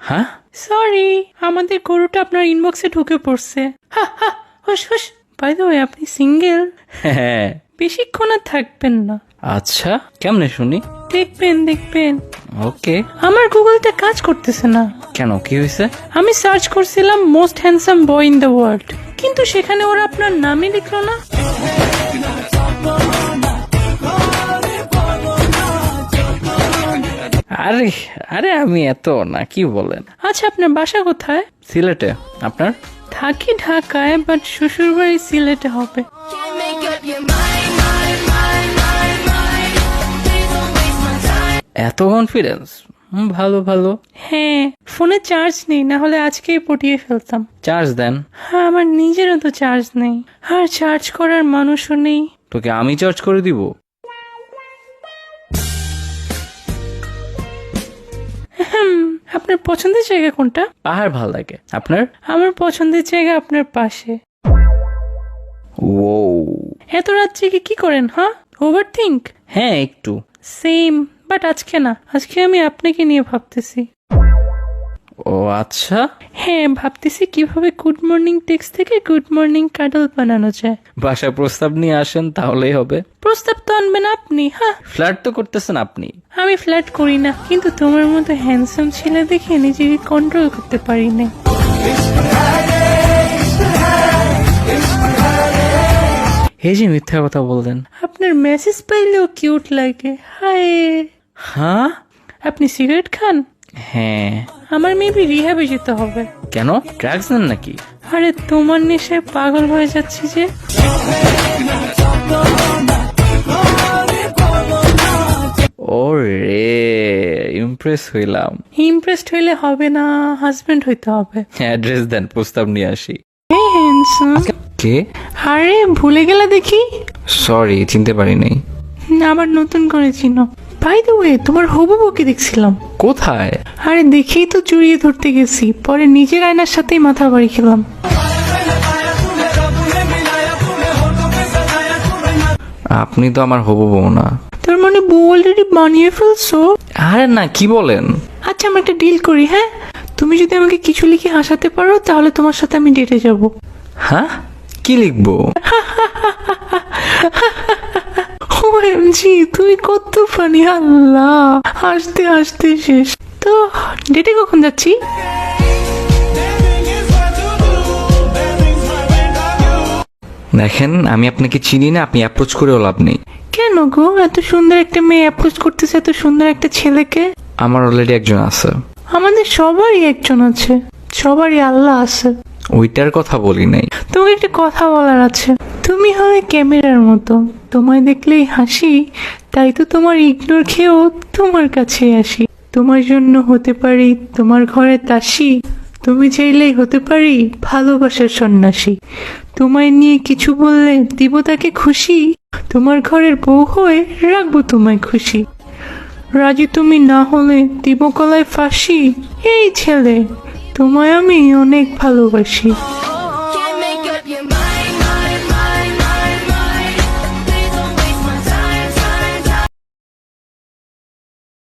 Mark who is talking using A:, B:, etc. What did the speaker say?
A: হ্যাঁ?
B: সরি আমাদের গরুটা আপনার ইনবক্সে ঢুকে পড়ছে। হা হা হুস হুস বাই দ্য ওয়ে আপনি সিঙ্গেল
A: হ্যাঁ।
B: বেশিক্ষণ আর থাকবেন না।
A: আচ্ছা কেমনে শুনি?
B: দেখবেন দেখবেন।
A: ওকে
B: আমার গুগলটা কাজ করতেছে না।
A: কেন কি হয়েছে?
B: আমি সার্চ করছিলাম most handsome boy in the world কিন্তু সেখানে ওরা আপনার নামই লিখলো না।
A: আরে আরে আমি এত না কি বলেন?
B: আচ্ছা আপনার বাসা কোথায়?
A: সিলেটে। আপনার?
B: থাকি ঢাকায় বাট শ্বশুর বাড়ি সিলেটে হবে.
A: এত কনফিডেন্স ভালো ভালো।
B: হ্যাঁ ফোনে চার্জ নেই না হলে আজকেই পটিয়ে ফেলতাম।
A: চার্জ দেন?
B: হ্যাঁ আমার নিজেরও তো চার্জ নেই। আর চার্জ করার মানুষও নেই।
A: তোকে আমি চার্জ করে দিব?
B: আপনার পছন্দের জায়গা কোনটা?
A: পাহাড় ভালো লাগে। আপনার?
B: আমার পছন্দের জায়গা আপনার পাশে।
A: ও
B: এত রাত জেগে কি করেন হ্যাঁ? ওভার থিঙ্ক
A: হ্যাঁ একটু।
B: সেম বাট আজকে না। আজকে আমি আপনাকে নিয়ে ভাবতেছি।
A: ও আচ্ছা।
B: হ্যাঁ ভাবতেছি কীভাবে গুড মর্নিং টেক্সট থেকে গুড মর্নিং কাডল বানানো যায়।
A: বাসা প্রস্তাব নিয়ে আসেন তাহলেই হবে।
B: প্রস্তাব তো আনবেন আপনি হ্যাঁ।
A: ফ্ল্যাট তো করতেছেন আপনি।
B: আমি ফ্ল্যাট করি না কিন্তু তোমার মতো হ্যান্ডসাম ছেলে দেখে নিজেকে কন্ট্রোল করতে পারি না।
A: এই যে মিথ্যা কথা বললেন।
B: আপনার মেসেজ পাইলেও কিউট লাগে হায়।
A: হ্যাঁ?
B: আপনি সিগারেট খান?
A: হ্যাঁ।
B: আমার মেবি রিহাবে যেতে হবে।
A: কেন? ড্রাগস নেন নাকি?
B: আরে তোমার নেশায় পাগল হয়ে যাচ্ছি যে।
A: ও রে ইমপ্রেস হইলাম।
B: ইমপ্রেসড হইলে হবে না হাজবেন্ড হইতে হবে।
A: অ্যাড্রেস দেন প্রস্তাব নিয়ে আসি। কে?
B: আরে ভুলে গেলে দেখি।
A: সরি চিনতে পারি নাই।
B: আবার নতুন করে চিনো। বাই দ্য ওয়ে তোমার হবু বউকে দেখছিলাম।
A: কোথায়?
B: আরে দেখেই তো জড়িয়ে ধরতে গেছি। পরে নিজের আয়নার সাথেই মাথা বাড়ি খেলাম।
A: আপনি তো আমার হবু বউ না।
B: মানে বউ অলরেডি বানিয়ে ফেলছো?
A: আরে না কি বলেন?
B: আচ্ছা আমরা একটা ডিল করি হ্যাঁ? তুমি যদি আমাকে কিছু লিখে হাসাতে পারো তাহলে তোমার সাথে আমি ডেটে যাব।
A: হ্যাঁ? কি লিখব?
B: ওএমজি তুই কত ফানি আল্লাহ। হাসতে হাসতে শেষ। তো ডেটে কখন যাচ্ছি?
A: দেখেন আমি আপনাকে চিনি না আপনি অ্যাপ্রোচ করেও লাভ নেই।
B: কেন গো এত সুন্দর একটা মেয়ে অ্যাপ্রোচ করতেছে এত সুন্দর একটা ছেলেকে।
A: আমার অলরেডি একজন আছে।
B: আমাদের সবারই একজন আছে। সবারই আল্লাহ আছে।
A: ওইটার কথা বলি নাই।
B: তোমাকে একটা কথা বলার আছে। তুমি হবে ক্যামেরার মতো। তোমায় দেখলেই হাসি তাই তো তোমার ইগনোর খেয়েও তোমার কাছে আসি। তোমার জন্য হতে পারি তোমার ঘরে তাসি তুমি চাইলেই হতে পারি ভালোবাসার সন্ন্যাসী। তোমায় নিয়ে কিছু বললে দিব তাকে খুশি। তোমার ঘরের বউ হয়ে রাখব তোমায় খুশি। রাজি তুমি না হলে দিব কলায় ফাঁসি। এই ছেলে, তোমায় আমি অনেক ভালোবাসি।